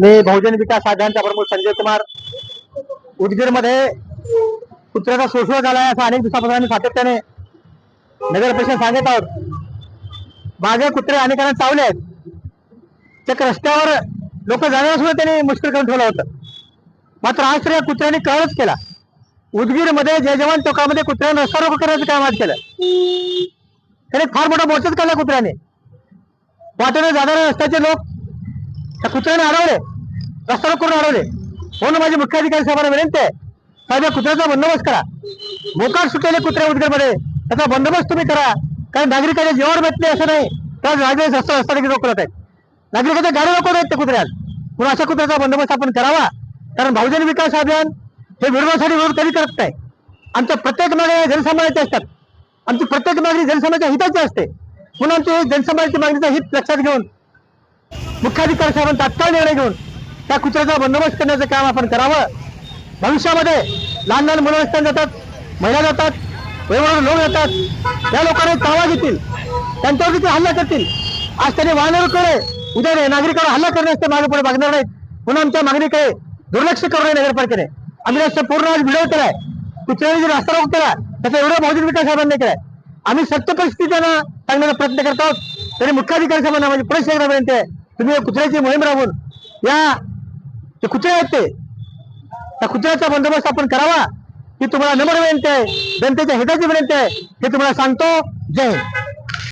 मी बहुजन विकास आघाडीचा प्रमुख संजय कुमार. उदगीरमध्ये कुत्र्याचा शोषण झाला आहे असं अनेक दिवसापासून आम्ही सातत्याने नगर परिषद सांगत आहोत. मागे कुत्रे अनेकांना चावले आहेत. त्या रस्त्यावर लोक जाण्याला सुद्धा त्यांनी मुश्किल करून ठेवलं होतं. मात्र आज तर या कुत्र्याने कळच केला. उदगीरमध्ये जय जवान चौकामध्ये कुत्र्याने रस्ता रोको करण्याचं काम आज केलं. त्याने फार मोठा मोर्चाच काढला कुत्र्याने. वाटेने जाणारे रस्त्याचे लोक त्या कुत्र्याने अडवले. रस्त्याला रोको करून अडवले म्हणून हो माझे मुख्याधिकारी साहेबांना विनंती आहे. साहेब या कुत्र्याचा बंदोबस्त करा. मोकार सुटलेले कुत्रे उदगरमध्ये. त्याचा बंदोबस्त तुम्ही करा. कारण नागरिकांच्या जीवावर भेटले असं नाही. तर नागरिक रस्ता रस्ता देखील रोखत आहेत. नागरिकांच्या गाडी रोखत आहेत त्या कुत्र्यात. म्हणून अशा कुत्र्याचा बंदोबस्त आपण करावा. कारण बहुजन विकास अभियान हे विरोधासाठी विरोध कधी करत नाही. आमच्या प्रत्येक मागण्या जनसमाजाच्या असतात. आमची प्रत्येक मागणी जनसमाजाच्या हिताची असते. म्हणून आमची ही जनसमाजाची मागणीचं हित लक्षात घेऊन मुख्याधिकारी साहेबांनी तात्काळ निर्णय घेऊन त्या कुत्र्याचा बंदोबस्त करण्याचं काम आपण करावं. भविष्यामध्ये लहान लहान मुलं रस्त्याने जातात महिला जातात वेगवेगळे लोक जातात. त्या लोकांना तावा घेतील. त्यांच्यावर देखील हल्ला करतील. आज त्यांनी वाहनावर उद्या नागरिकांवर हल्ला करण्यास ते मागे पुढे बघणार नाहीत. म्हणून आमच्या मागणीकडे दुर्लक्ष करू नये नगरपालिकेने आम्ही रस्ता पूर्ण आज व्हिडिओ केलाय. कुत्र्याने जे रस्ता रोग केला त्याचा एवढा बहुजन विकास साहेबांनी केलाय. आम्ही सत्य परिस्थिती त्यांना सांगण्याचा प्रयत्न करतो तरी मुख्याधिकारी साहेबांना म्हणजे पुणे शहरापर्यंत तुम्ही कुत्र्याची मोहीम राबवून या ते कुत्रे आहेत ते? त्या कुत्र्याचा बंदोबस्त आपण करावा. ही तुम्हाला नम्र विनंती आहे. जनतेच्या हिताची विनंती आहे. हे तुम्हाला सांगतो. जय हिंद.